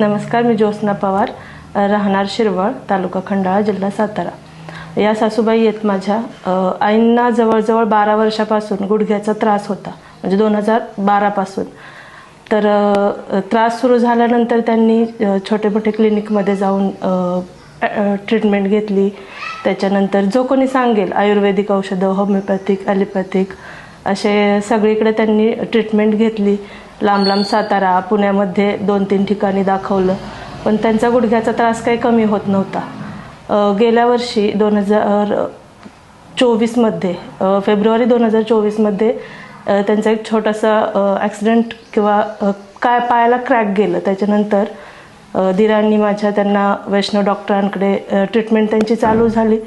नमस्कार मी ज्योत्स्ना पवार राहणार शिरवळ तालुका खंडाळा जिल्हा सातारा. या सासूबाई आहेत माझ्या. आईंना जवळजवळ बारा वर्षापासून गुडघ्याचा त्रास होता म्हणजे दोन हजार बारापासून. तर त्रास सुरू झाल्यानंतर त्यांनी छोटे मोठे क्लिनिकमध्ये जाऊन ट्रीटमेंट घेतली. त्याच्यानंतर जो कोणी सांगेल आयुर्वेदिक औषधं होमिओपॅथिक ॲलिपॅथिक असे सगळीकडे त्यांनी ट्रीटमेंट घेतली. लांब लांब सातारा पुण्यामध्ये दोन तीन ठिकाणी दाखवलं. पण त्यांचा गुडघ्याचा त्रास काही कमी होत नव्हता. गेल्या वर्षी दोन हजार चोवीसमध्ये फेब्रुवारी दोन हजार चोवीसमध्ये त्यांचा एक छोटासा ॲक्सिडेंट किंवा काय पायाला क्रॅक गेलं. त्याच्यानंतर धीरांनी दिरांनी माझ्या त्यांना वैष्णव डॉक्टरांकडे ट्रीटमेंट त्यांची चालू झाली.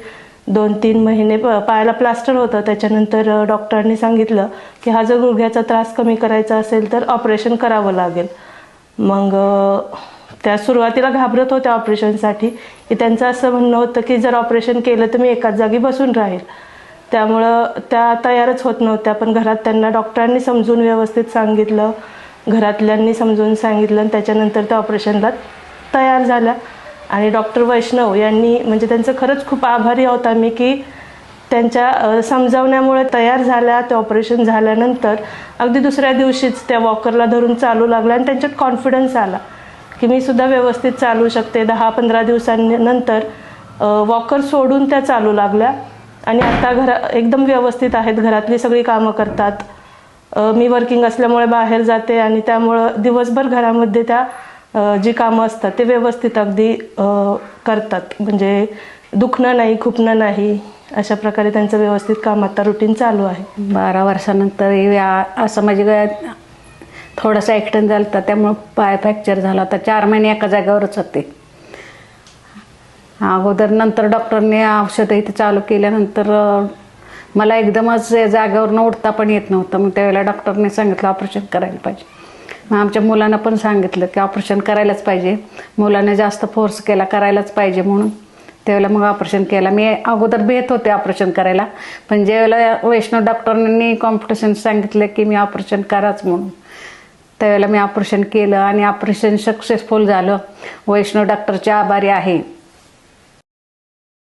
दोन तीन महिने प पायाला प्लास्टर होतं. त्याच्यानंतर डॉक्टरांनी सांगितलं की हा जर गुडघ्याचा त्रास कमी करायचा असेल तर ऑपरेशन करावं लागेल. मग त्या सुरुवातीला घाबरत होत्या ऑपरेशनसाठी. की त्यांचं असं म्हणणं होतं की जर ऑपरेशन केलं तर मी एकाच जागी बसून राहील. त्यामुळं त्या तयारच होत नव्हत्या. पण घरात त्यांना डॉक्टरांनी समजून व्यवस्थित सांगितलं. घरातल्यांनी समजून सांगितलं आणि त्याच्यानंतर त्या ऑपरेशनला तयार झाल्या. आणि डॉक्टर वैष्णव यांनी म्हणजे त्यांचं खरंच खूप आभारी आहोत आम्ही की त्यांच्या समजावण्यामुळे तयार झाल्या ते ऑपरेशन झाल्यानंतर अगदी दुसऱ्या दिवशीच त्या वॉकरला धरून चालू लागल्या आणि त्यांच्यात कॉन्फिडन्स आला की मी सुद्धा व्यवस्थित चालू शकते. दहा पंधरा दिवसांनंतर वॉकर सोडून त्या चालू लागल्या आणि आता घरा एकदम व्यवस्थित आहेत घरातली सगळी कामं करतात. मी वर्किंग असल्यामुळे बाहेर जाते आणि त्यामुळं दिवसभर घरामध्ये त्या जी कामं असतात ते व्यवस्थित अगदी करतात. म्हणजे दुखणं नाही खुपणं नाही अशा प्रकारे त्यांचं व्यवस्थित काम आता रुटीन चालू आहे. बारा वर्षानंतर हे असं माझे थोडासा ॲक्सिडेंट झाला होता त्यामुळं पाय फ्रॅक्चर झाला होता चार महिने एका जागेवरच होते. अगोदर नंतर डॉक्टरने औषधं इथे चालू केल्यानंतर मला एकदमच या जागेवरनं उठता पण येत नव्हतं. मग त्यावेळेला डॉक्टरने सांगितलं ऑपरेशन करायला पाहिजे. मग आमच्या मुलांना पण सांगितलं की ऑपरेशन करायलाच पाहिजे. मुलाने जास्त फोर्स केला करायलाच पाहिजे म्हणून. त्यावेळेला मग ऑपरेशन केलं. मी अगोदर भेट होते ऑपरेशन करायला. पण ज्यावेळेला वैष्णव डॉक्टरांनी कॉम्पिटिशन सांगितलं की मी ऑपरेशन कराच म्हणून. त्यावेळेला मी ऑपरेशन केलं आणि ऑपरेशन सक्सेसफुल झालं. वैष्णव डॉक्टरचे आभारी आहे.